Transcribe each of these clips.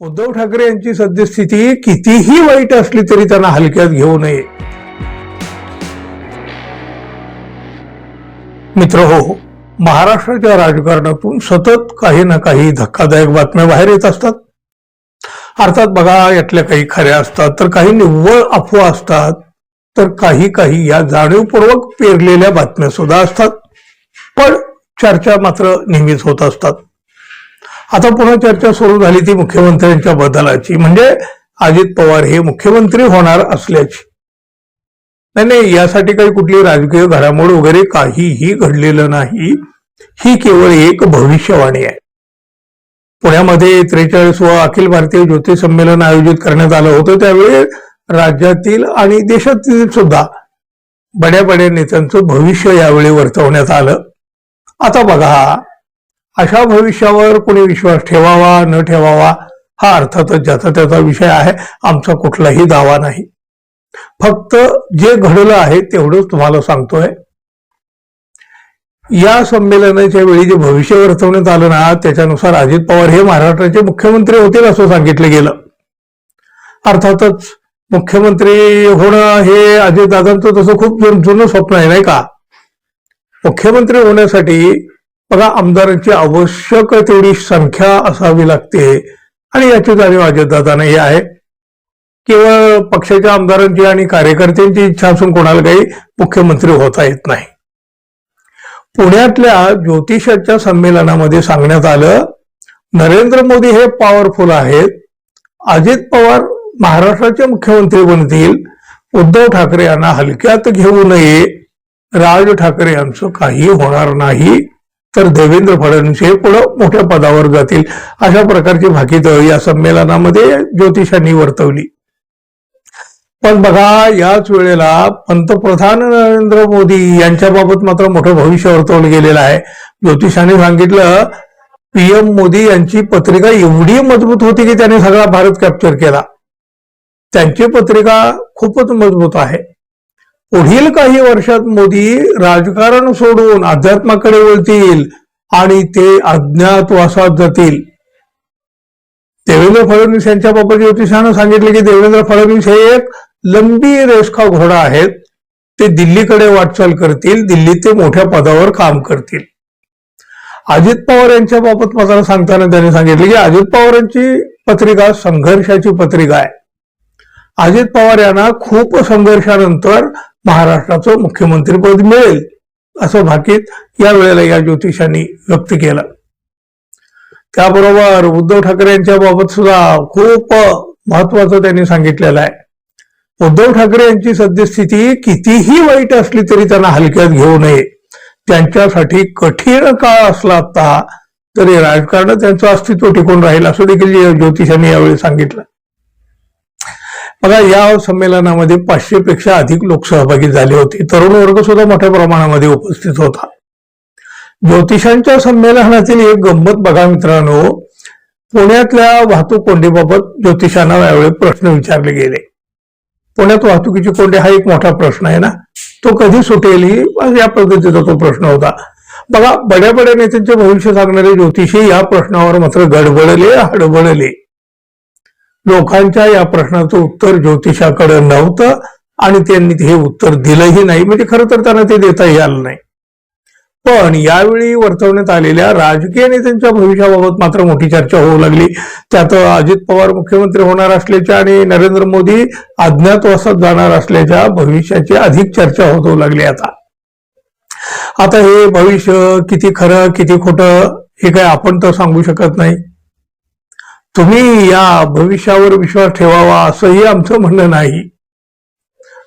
उद्धव ठाकरे यांची सद्यस्थिती कितीही वाईट असली तरी त्यांना हलक्यात घेऊ नये. मित्र हो महाराष्ट्राच्या राजकारणातून सतत काही ना काही धक्कादायक बातम्या बाहेर येत असतात. अर्थात बघा यातल्या काही खऱ्या असतात तर काही निव्वळ अफवा असतात तर काही काही या जाणीवपूर्वक पेरलेल्या बातम्या सुद्धा असतात. पण चर्चा मात्र नेहमीच होत असतात. आता पुन्हा चर्चा सुरू झाली ती मुख्यमंत्र्यांच्या बदलाची. म्हणजे अजित पवार हे मुख्यमंत्री होणार असल्याची. नाही नाही यासाठी काही कुठली राजकीय घडामोड वगैरे काहीही घडलेलं नाही. ही केवळ एक भविष्यवाणी आहे. पुण्यामध्ये त्रेचाळीसवं अखिल भारतीय ज्योतिष संमेलन आयोजित करण्यात आलं होतं त्यावेळी राज्यातील आणि देशातील सुद्धा बड्या बड्या नेत्यांचं भविष्य यावेळी वर्तवण्यात आलं. आता बघा अशा भविष्यावर कोणी विश्वास ठेवावा न ठेवावा हा अर्थातच ज्याचा त्याचा विषय आहे आमचा कुठलाही दावा नाही. फक्त जे घडलं आहे तेवढंच तुम्हाला सांगतोय. या संमेलनाच्या वेळी जे भविष्य वर्तवण्यात आलं ना त्याच्यानुसार अजित पवार हे महाराष्ट्राचे मुख्यमंत्री होतील असं सांगितलं गेलं. अर्थातच मुख्यमंत्री होणं हे अजितदादांचं तसं खूप जुनं स्वप्न आहे नाही का? मुख्यमंत्री होण्यासाठी बघा आमदारांची आवश्यक तेवढी संख्या असावी लागते. आणि याची जाणीव अजितदादांना हे आहे. केवळ पक्षाच्या आमदारांची आणि कार्यकर्त्यांची इच्छा असून कोणाला काही मुख्यमंत्री होता येत नाही. पुण्यातल्या ज्योतिषाच्या संमेलनामध्ये सांगण्यात आलं नरेंद्र मोदी हे पॉवरफुल आहेत. अजित पवार महाराष्ट्राचे मुख्यमंत्री बनतील. उद्धव ठाकरे यांना हलक्यात घेऊ नये. राज ठाकरे यांचं काही होणार नाही. तर देवेंद्र फडणवीस हे पुढं मोठ्या पदावर जातील. अशा प्रकारची भाकीत या संमेलनामध्ये ज्योतिषांनी वर्तवली. पण बघा याच वेळेला पंतप्रधान नरेंद्र मोदी यांच्याबाबत मात्र मोठं भविष्य वर्तवलं गेलेलं आहे. ज्योतिषांनी सांगितलं पीएम मोदी यांची पत्रिका एवढी मजबूत होती की त्याने सगळा भारत कॅप्चर केला. त्यांची पत्रिका खूपच मजबूत आहे. पुढील काही वर्षात मोदी राजकारण सोडून अध्यात्माकडे वळतील आणि ते अज्ञातवासात जातील. देवेंद्र फडणवीस यांच्या बाबत ज्योतिषानं सांगितले की देवेंद्र फडणवीस हे एक लंबी रेसखा घोडा आहेत. ते दिल्लीकडे वाटचाल करतील दिल्लीत ते मोठ्या पदावर काम करतील. अजित पवार यांच्या बाबत मला सांगताना त्यांनी सांगितले की अजित पवारांची पत्रिका संघर्षाची पत्रिका आहे. अजित पवार यांना खूप संघर्षानंतर महाराष्ट्राचं मुख्यमंत्रीपद मिळेल असं भाकीत या वेळेला या ज्योतिषांनी व्यक्त केलं. त्याबरोबर उद्धव ठाकरे यांच्या बाबत सुद्धा खूप महत्वाचं त्यांनी सांगितलेलं आहे. उद्धव ठाकरे यांची सद्यस्थिती कितीही वाईट असली तरी त्यांना हलक्यात घेऊ नये. त्यांच्यासाठी कठीण काळ असला आता तरी राजकारण त्यांचं अस्तित्व टिकून राहील असं देखील ज्योतिषांनी यावेळी सांगितलं. बघा या संमेलनामध्ये पाचशे पेक्षा अधिक लोक सहभागी झाले होते. तरुण वर्ग सुद्धा मोठ्या प्रमाणामध्ये उपस्थित होता. ज्योतिषांच्या संमेलनातील एक गंमत बघा मित्रांनो. पुण्यातल्या वाहतूक कोंडीबाबत ज्योतिषांना यावेळी प्रश्न विचारले गेले. पुण्यात वाहतुकीची कोंडी हा एक मोठा प्रश्न आहे ना? तो कधी सुटेल? या पद्धतीचा तो प्रश्न होता. बघा बड्या बड्या नेत्यांचे भविष्य सांगणारे ज्योतिषी या प्रश्नावर मात्र गडबडले हडबडले. लोकांच्या या प्रश्नाचं उत्तर ज्योतिषाकडे नव्हतं आणि त्यांनी हे उत्तर दिलंही नाही. म्हणजे खरं तर त्यांना ते देताही आलं नाही. पण यावेळी वर्तवण्यात आलेल्या राजकीय नेत्यांच्या भविष्याबाबत मात्र मोठी चर्चा होऊ लागली. त्यात अजित पवार मुख्यमंत्री होणार असल्याच्या आणि नरेंद्र मोदी अज्ञातवासात जाणार असल्याच्या भविष्याची अधिक चर्चा होत होऊ लागली आता. आता हे भविष्य किती खरं किती खोटं हे काय आपण तर सांगू शकत नाही. तुम्ही या भविष्यावर विश्वास ठेवावा असंही आमचं म्हणणं नाही.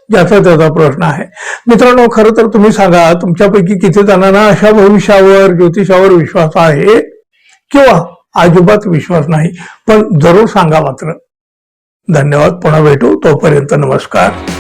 ज्याचा त्याचा प्रश्न आहे. मित्रांनो खरं तर तुम्ही सांगा तुमच्यापैकी किती जणांना अशा भविष्यावर ज्योतिषावर विश्वास आहे? किंवा अजिबात विश्वास नाही. पण जरूर सांगा मात्र. धन्यवाद पुन्हा भेटू. तोपर्यंत नमस्कार.